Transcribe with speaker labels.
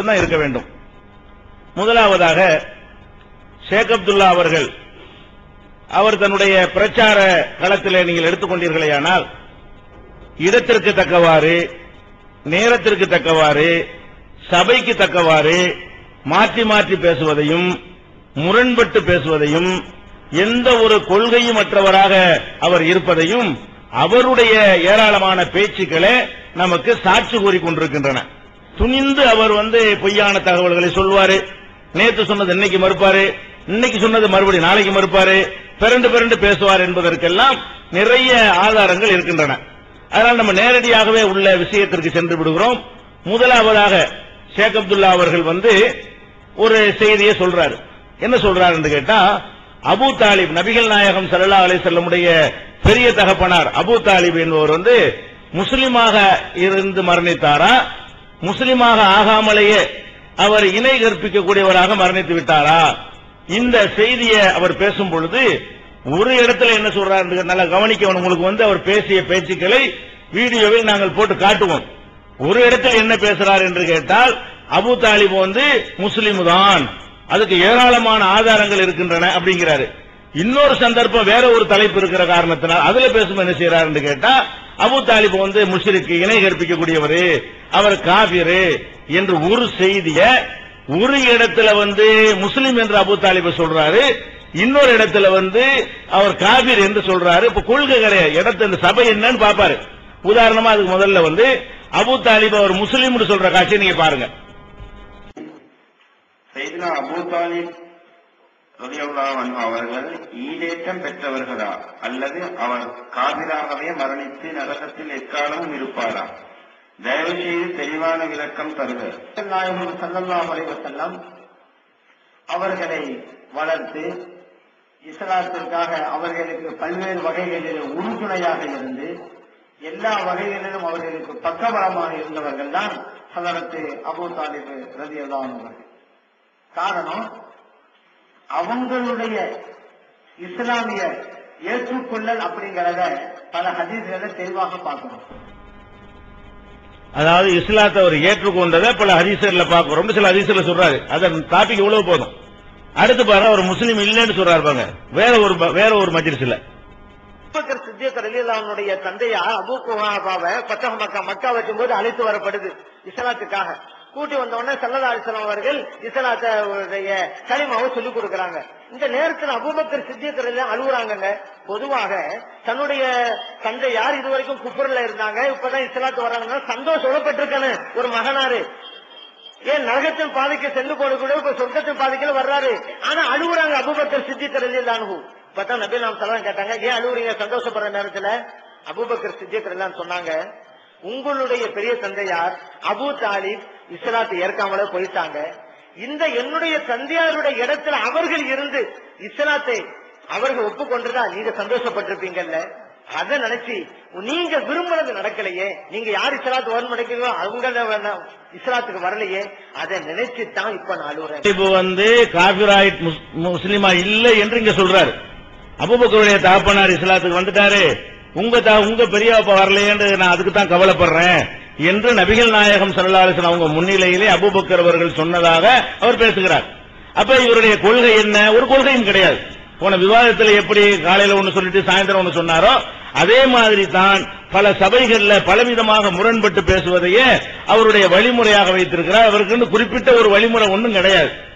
Speaker 1: மட்டும்தான் இருக்க வேண்டும். முதலாவதாக ஷேக் அப்துல்லா அவர்கள் அவர் தன்னுடைய பிரச்சார களத்திலே நீங்கள் எடுத்துக்கொண்டீர்களேயானால் இடத்திற்கு தக்கவாறு நேரத்திற்கு தக்கவாறு சபைக்கு தக்கவாறு மாற்றி மாற்றி பேசுவதையும் முரண்பட்டு பேசுவதையும் எந்த ஒரு கொள்கையும் அற்றவராக அவர் இருப்பதையும் அவருடைய ஏராளமான பேச்சுக்களே நமக்கு சாட்சி கூறிக் கொண்டிருக்கின்றன. துணிந்து அவர் வந்து பொய்யான தகவல்களை சொல்வாரு நேற்று சொன்னது இன்னைக்கு மறுப்பாரு. இன்னைக்கு சொன்னது மறுபடியும் நாளைக்கு மறுப்பாரு. பிறண்டு பிறண்டு பேசுவார் என்பதற்கெல்லாம் நிறைய ஆதாரங்கள் இருக்கின்றன. அதனால் நம்ம நேரடியாகவே உள்ள விஷயத்திற்கு சென்று விடுகிறோம். முதலாவதாக ஷேக் அப்துல்லா அவர்கள் வந்து ஒரு செய்தியை சொல்றாரு. என்ன சொல்றாரு என்று கேட்டா அபு தாலிப் நபிகள் நாயகம் சல்லா அலைஹி செல்லமுடைய பெரிய தகப்பனார் அபு தாலிப் என்பவர் வந்து முஸ்லிமாக இருந்து மரணித்தாரா? முஸ்லிமாக ஆகாமலேயே அவர் இணை கற்பிக்கக்கூடியவராக மரணித்து விட்டாரா? இந்த செய்தியை அவர் பேசும் பொழுது ஒரு இடத்துல என்ன சொல்றாரு நல்லா கவனிக்கணும் உங்களுக்கு வந்து அவர் பேசிய பேச்சுக்களை வீடியோவில் நாங்கள் போட்டு காட்டுவோம். ஒரு இடத்துல என்ன பேசுறார் என்று கேட்டால் அபு தாலிப் வந்து முஸ்லிம் தான் அதுக்கு ஏராளமான ஆதாரங்கள் இருக்கின்றன அப்படிங்கிறாரு. இன்னொரு சந்தர்ப்பம் வேற ஒரு தலைப்பு இருக்கிற காரணத்தினால் அதுல பேசும் என்ன செய்யறாரு என்று கேட்டா அபு தாலிப் வந்து முஷிருக்கு இணை கற்பிக்கக்கூடியவர் அவர் காபிரு என்று ஒரு செய்திய ஒரு இடத்துல வந்து முஸ்லிம் என்று அபு தாலிப சொல்றாரு இன்னொரு இடத்துல வந்து அவர் காபிர் என்று சொல்றாரு. இப்ப கொள்கை கிடையாது இடத்துல இந்த சபை என்னன்னு பாப்பாரு. உதாரணமா அதுக்கு முதல்ல வந்து அபு தாலிப் அவர் முஸ்லீம்னு சொல்ற காட்சி நீங்க பாருங்க.
Speaker 2: அபு தாலிப் ரலியல்லாஹு அவர்கள் ஈடேற்றம் பெற்றவர்களா? அல்லது அவர் காபிராகவே மரணித்து நரகத்தில் எக்காலமும் இருப்பாரா? தயவு செய்து தெளிவான விளக்கம் தருக.
Speaker 3: நாயகம் சல்லல்லா அலைஹி அவர்களை வளர்த்து இஸ்லாத்திற்காக அவர்களுக்கு பல்வேறு வகைகளில் உறுதுணையாக இருந்து எல்லா வகைகளிலும் அவர்களுக்கு பக்கபலமாக இருந்தவர்கள் தான் ஹலரத்து அபு தாலிபு ரலியல்லாஹு காரணம் அவங்களுடைய இஸ்லாமிய ஏற்றுக்கொள்ளல் அப்படிங்கறத பல ஹதீஸ்களை தெளிவாக பார்க்கணும்.
Speaker 1: அதாவது இஸ்லாத்தை அவர் ஏற்றுக்கொண்டதை பல ஹதீசர்ல பார்க்கிறோம் சில ஹதீசர்ல சொல்றாரு. அதன் டாபிக் இவ்வளவு போதும்? அடுத்து பாருங்க அவர் முஸ்லீம் இல்லைன்னு சொல்றாரு பாருங்க. வேற ஒரு வேற ஒரு மஜ்லிஸ்ல.
Speaker 3: அபூபக்கர் சித்திக் ரலியல்லாஹுடைய தந்தையார் அபூ குஹாபாவை பத்தக மக்கா மக்கா வைக்கும்போது அழைத்து வரப்படுது இஸ்லாத்துக்காக. கூட்டி வந்த உடனே சல்லல்லா அலிஸ்லாம் அவர்கள் இஸ்லாத்துடைய களிமாவை சொல்லிக் கொடுக்கறாங்க. இந்த நேரத்தில் அபூபக்கர் சித்தியக்கரில் அழுகுறாங்க அழுகுறாங்கங்க பொதுவாக தன்னுடைய தந்தை யார் இதுவரைக்கும் குப்பர்ல இருந்தாங்க இப்பதான் இஸ்லாத்து வர்றாங்கன்னா சந்தோஷப்பட்டிருக்கானு ஒரு மகனாரு. ஏன் நரகத்தின் பாதைக்கு சென்று போன கூட இப்ப சொர்க்கத்தின் பாதைக்கு வர்றாரு. ஆனா அழுகுறாங்க அபூபக்கர் சித்தியக்கரில் ரலியல்லாஹு பார்த்தா நபி நாம் சலாம் கேட்டாங்க ஏன் அழுகுறீங்க சந்தோஷப்படுற நேரத்துல? அபூபக்கர் சித்திக் சொன்னாங்க உங்களுடைய பெரிய தந்தையார் அபூ தாலிப் இஸ்லாத்தை ஏற்காமலே போயிட்டாங்க. இந்த என்னுடைய தந்தையாருடைய இடத்துல அவர்கள் இருந்து இஸ்லாத்தை அவர்கள் ஒப்புக்கொண்டுதா நீங்க சந்தோஷப்பட்டிருப்பீங்கல்ல? அதை நினைச்சு நீங்க விரும்புறது நடக்கலையே நீங்க யார் இஸ்லாத்து வரணும் நினைக்கிறீங்களோ அவங்க இஸ்லாத்துக்கு வரலையே அதை நினைச்சு தான் இப்ப நான் இப்ப
Speaker 1: இப்போ வந்து காபிராய்ட் முஸ்- முஸ்லிமா இல்லை என்று இங்க சொல்றாரு. அபுபக்கருடைய தகப்பனார் இஸ்லாத்துக்கு வந்துட்டாரு. உங்க உங்க பெரியப்பா வரலையேன்னு நான் அதுக்கு தான் கவலைப்படுறேன் என்று நபிகள் நாயகம் ஸல்லல்லாஹு அவங்க முன்னிலையிலே அபூபக்கர் அவர்கள் சொன்னதாக அவர் பேசுகிறார். அப்ப இவருடைய கொள்கை என்ன? ஒரு கொள்கையும் கிடையாது. போன விவாதத்தில் எப்படி காலையில ஒண்ணு சொல்லிட்டு சாயந்தரம் ஒன்று சொன்னாரோ அதே மாதிரி தான் பல சபைகள்ல பலவிதமாக முரண்பட்டு பேசுவதையே அவருடைய வழிமுறையாக வைத்திருக்கிறார். அவருக்கு குறிப்பிட்ட ஒரு வழிமுறை ஒன்றும் கிடையாது.